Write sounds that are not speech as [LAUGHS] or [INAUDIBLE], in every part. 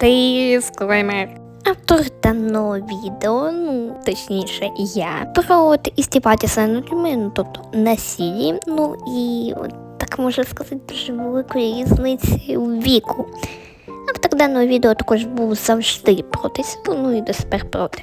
Дисклеймер. Автор даного відео, ну точніше я, про от істіпатися над людьми, ну тобто насілі, ну і от, так можна сказати, дуже великої різниці у віку. Автор даного відео також був завжди проти сіпу, ну і до сих проти.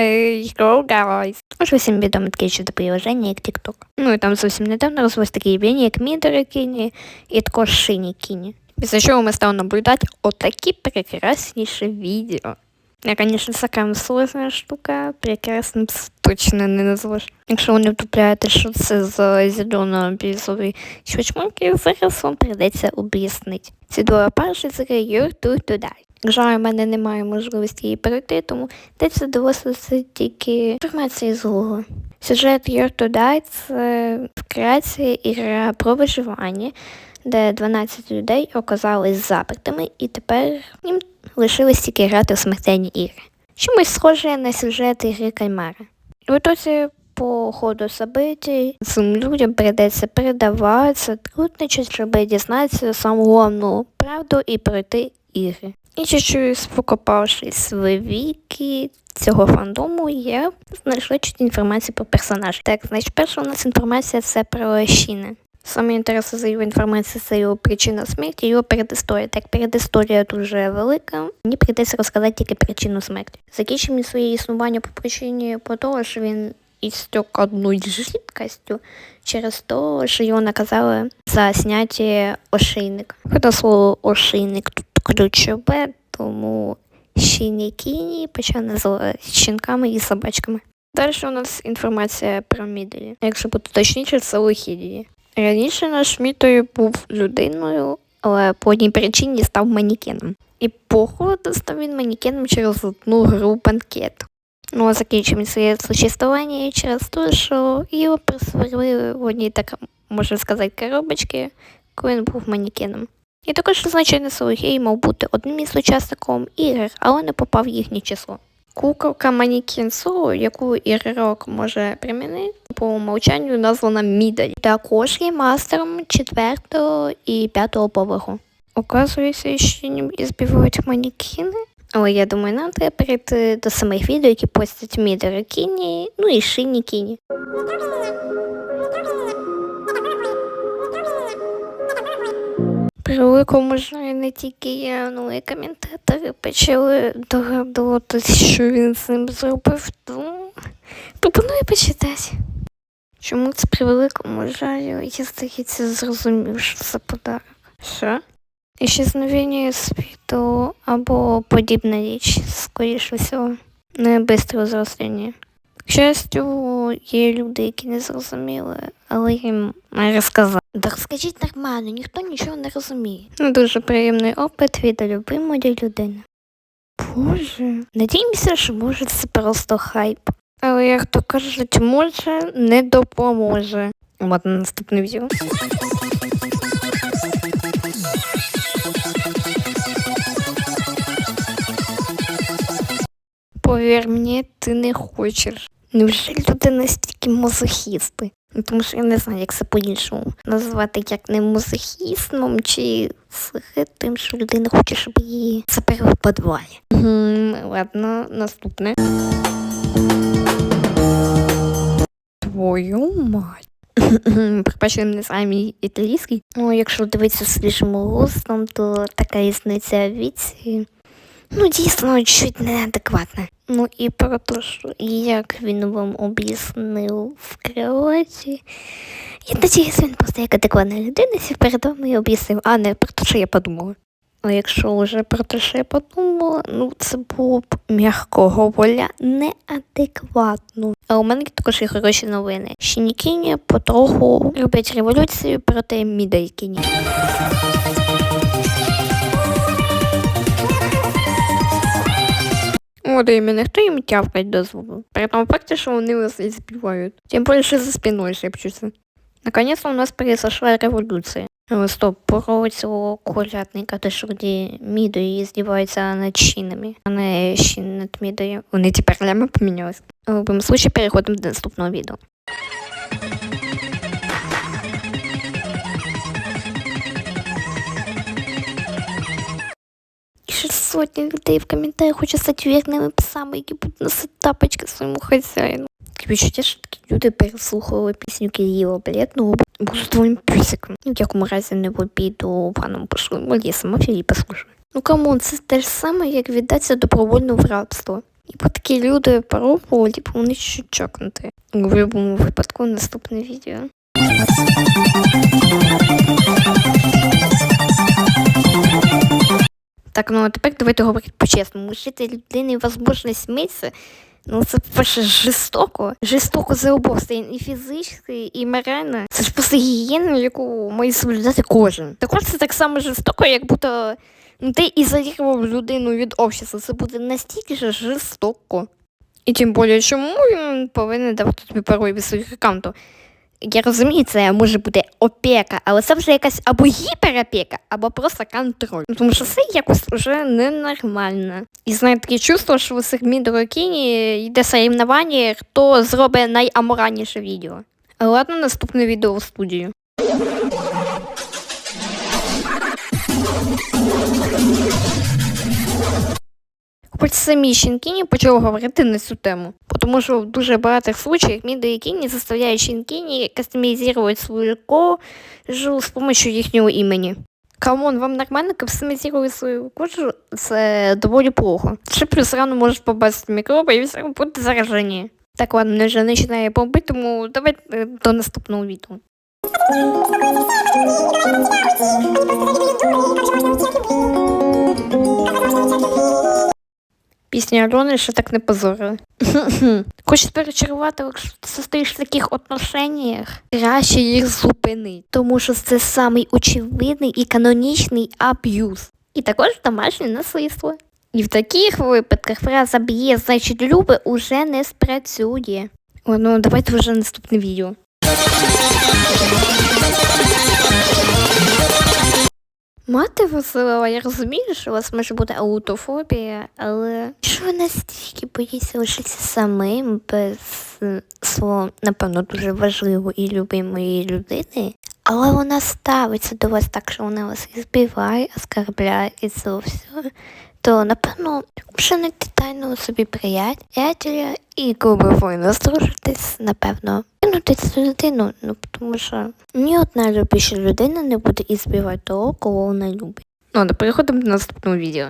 Go, guys. Може всім відомо таке чудо приложення, як TikTok. Ну і там зовсім недавно розвелось таке явлення, як мідери кіні і також шині кіні. Після чого ми стали наблюдати отакі прекрасніші відео. Я, конечно, такая сложная штука, прекрасним точно не назвеш. Якщо ви не втупляєте, що це за зелено-бірюзові чучмунки, зараз вам прийдеться об'яснити. Ці двоє перші це You're to die. Жаль, в мене немає можливості її перейти, тому йдеться доводиться тільки інформації з Google. Сюжет You're to Die – це вкратце ігра про виживання, де 12 людей оказались запертими і тепер їм лишилось тільки грати в смертельні ігри. Чомусь схоже на сюжет ігри Кальмара. В ітоці по ходу событий цим людям прийдеться передаватися труднощі, щоб дізнатися саму головну правду і пройти ігри. І чуть-чуть покопавшись в віки цього фандому, я знайшла чуть інформацію про персонажа. Так, значить, перша у нас інформація це про Щіна. Саме інтересно за його інформацію це його причина смерті, його передісторія. Так, передісторія дуже велика. Мені прийдеться розказати тільки причину смерті. Закінчимо своє існування по причині по того, що він істек одною жидкостю через те, що його наказали за зняття ошейника. Хоча слово ошейник тут ключове, тому щінікіні почав називати щенками і собачками. Далі у нас інформація про Міделі. Якщо бути точніше, це Лохідії. Раніше наш мітою був людиною, але по одній причині став манікеном. І походу став він манікеном через одну гру банкет. Ну, а закінчимо своє существування через те, що його присвоїли в одній так, можна сказати, коробочки, коли він був манікеном. І також значення Солохій мав бути одним із учасником ігор, але не попав в їхнє число. Куколка манекен Соло, яку ігрок може примінити, по умовчанню названа Мідаль. Також є мастером 4 і 5 поверху. Оказується, що і збивають манекени. Але я думаю, нам треба перейти до самих відео, які постять Мідери Кіні, ну і Шині Кіні. При великому жаль не тільки я, ну і коментатори почали догадуватись, що він з ним зробив, тому пропоную почитати. Чому це при великому жалю, я здається, зрозумів, що це подарок. Що? Ісчезновення світу або подібна річ, скоріше всього, не бистро зростання. К щастю, є люди, які не зрозуміли, але їм не розказали. Так скажіть нормально, ніхто нічого не розуміє. Ну, дуже приємний опит від любимої людини. Боже, надіємося, що може це просто хайп. Але як то кажуть, може не допоможе. От наступне відео. Повір мені, ти не хочеш. Невже люди настільки мазохісти? Ну, Тому що я не знаю, як це по-іншому назвати як не мазохістом чи тим, що людина хоче, щоб її заперли в подвалі. Ладно, наступне. Твою мать. Пробачте, не знаю мій італійський. Ну, якщо дивитися свіжим голосом, то така різниця віці. Ну, дійсно, чуть неадекватна. Ну і про те, що як він вам об'яснив в креоті. Я надіюсь, він просто як адекватна людина сів перед вами і об'яснив, а не про те, що я подумала. А якщо вже про те, що я подумала, ну це було б, м'яко говоря, неадекватно. А у мене також є хороші новини. Щінікіні потроху роблять революцію проти Мідайкіні. О, да іменно хто їм тявкать дозволив? При тому факті, що вони вас і співають. Тим більше за спиною шепчуться. Наконец-то у нас произошла революция. Стоп, про цього курятника, те, що де Мідою здіваються над чинами, а не щін над Мідою. Вони тепер лями помінялись. В будь-якому случае переходимо до наступного відео. Ще сотні людей в коментарях хочуть стати вірними псами, які будуть носити тапочки своєму хазяїну. Відчуття, що такі люди переслухали пісню Кирила Бледного буду твоїм пюсиком. Ні в якому не в обіду паном пошлю, бо я сама філі послушаю. Ну камон, це те ж саме, як віддатися добровольно в рабство. І бо такі люди пробували, типу вони чуть чокнути. У будь-якому випадку наступне відео. Так, ну а тепер давайте говорити по-чесному. Лишити людини можливість митися, ну це перше жорстоко. Жорстоко за сторін і фізично, і морально. Це ж просто гігієна, яку має соблюдати кожен. Також це так само жорстоко, як будто ну, ти ізолював людину від общества. Це буде настільки ж жорстоко. І тим більше, чому він повинен давати тобі пароль від своїх аккаунтів? Я розумію, це може бути опека, але це вже якась або гіперопека, або просто контроль. Ну, Тому що це якось вже ненормально. І знаю таке чувство, що в цих мідорокіні йде соревнування, хто зробить найаморальніше відео. Ладно, наступне відео в студію. Хоч самі щенкіні почали говорити на цю тему. Тому що в дуже багатих случаях мідорокіні заставляють щенкіні кастомізувати свою кожу з допомогою їхнього імені. Камон, вам нормально кастомізувати свою кожу? Це доволі плохо. Ще плюс рано можеш побачити мікроби і все буде зараження. Так, ладно, мене вже починає бомбити, тому давайте до наступного відео. Пісня Альони ще так не позорили. [LAUGHS] Хочеш перечарувати, якщо ти состоїш в таких отношеннях, краще їх зупинити, тому що це самий очевидний і канонічний аб'юз. І також домашнє насильство. І в таких випадках фраза б'є, значить любе уже не спрацює. О, ну давайте вже наступне відео. Мати Василова, я розумію, що у вас може бути аутофобія, але що ви настільки боїться лишитися самим без свого, напевно, дуже важливої і любимої людини, але вона ставиться до вас так, що вона вас і збиває, оскарбляє і це все, то напевно вже не детально собі приятеля і коли ви настружитесь, напевно, кинути цю людину, ну тому що ні одна любіша людина не буде і збивати того, кого вона любить. Ну, да переходимо до наступного відео.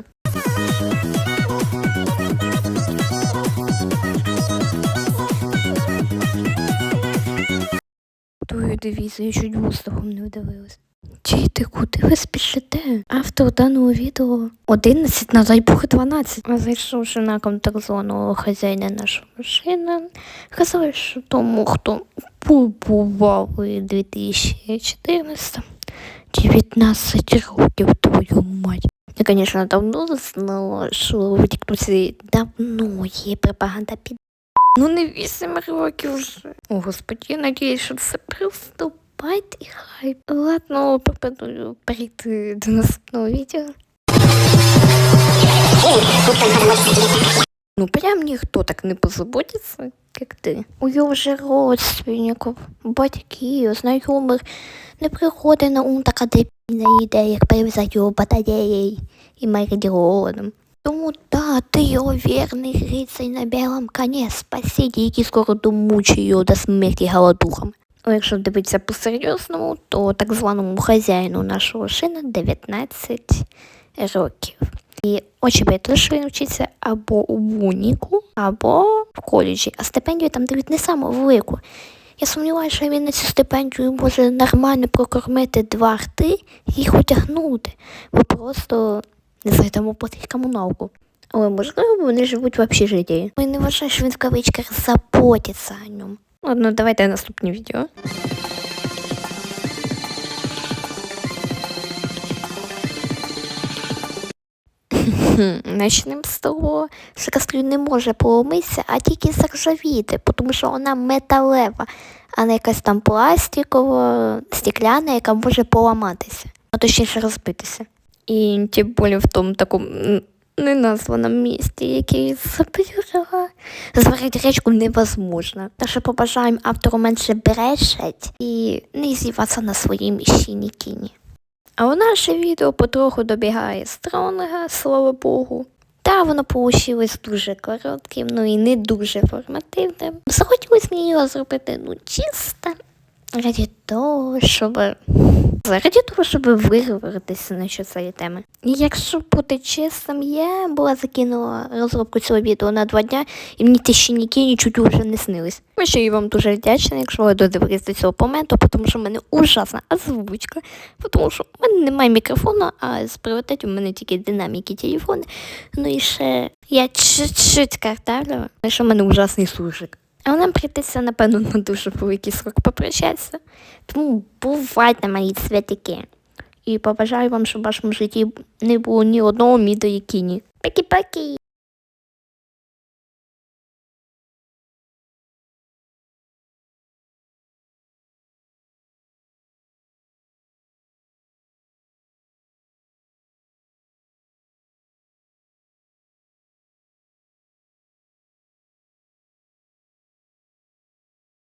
Твою дивізію чуть вустухом не вдавилась. Діти, куди ви спішите? Автор даного відео 11 на дай Бог 12. А зайшовши на контрзону хазяїна нашого машина, казали, що тому, хто побував у 2014 19 років твою мать. Я, конечно, давно знала, що в Тіктосі давно є пропаганда під Ну, не вісім років вже. О, господи, я надіюсь, що це просто байт і хайп. Ладно, пропоную перейти до наступного відео. Ну, прям ніхто так не позаботиться, як ти. У його же родственників, батьків, знайомих не приходить на ум така дебільна ідея, як перев'язати його батареєю і меридіоном. Тому да, ти його вірний грицай на білому коні, спаситель, який скоро домучить його до смерті голодухом. А якщо дивитися по-серйозному, то так званому хазяїну нашого шина 19 років. І очевидно, що він вчиться або у Буніку, або в коледжі, а стипендію там дають не саму велику. Я сумніваюся, що він на цю стипендію може нормально прокормити два рти і їх одягнути, бо просто не знаю, там оплатить комуналку. Але можливо, вони живуть в общежитті. Я не вважаю, що він в кавичках заботиться о ньому. Ладно, давайте наступне відео. Начнемо з того, що кастрюль не може поломитися, а тільки заржавіти, тому що вона металева. а не якась там пластикова, стекляна, яка може поламатися, а точніше розбитися. І тим більше в тому такому неназваному місті, який забила. Зварити речку невозможно. Так що побажаємо автору менше брешать і не зіватися на своїй міщині кіні. А у наше відео потроху добігає стронга, слава Богу. Та воно получилось дуже коротким, ну і не дуже формативним. Захотілося мені його зробити ну чисто раді того, щоб заради того, щоб виговоритися на що цієї теми. І якщо бути чесним, я була закинула розробку цього відео на два дня, і мені ті щеніки нічуть вже не снились. Ми ще і вам дуже вдячна, якщо ви додивились до цього моменту, тому що в мене ужасна озвучка, тому що в мене немає мікрофону, а з пріоритетів в мене тільки динаміки телефону. Ну і ще я чуть-чуть картавлю, що в мене ужасний слушик. А нам прийдеться, напевно, на дуже великий срок попрощатися. Тому бувайте, мої цвятики. І побажаю вам, щоб в вашому житті не було ні одного мідої кіні. Пакі-пакі!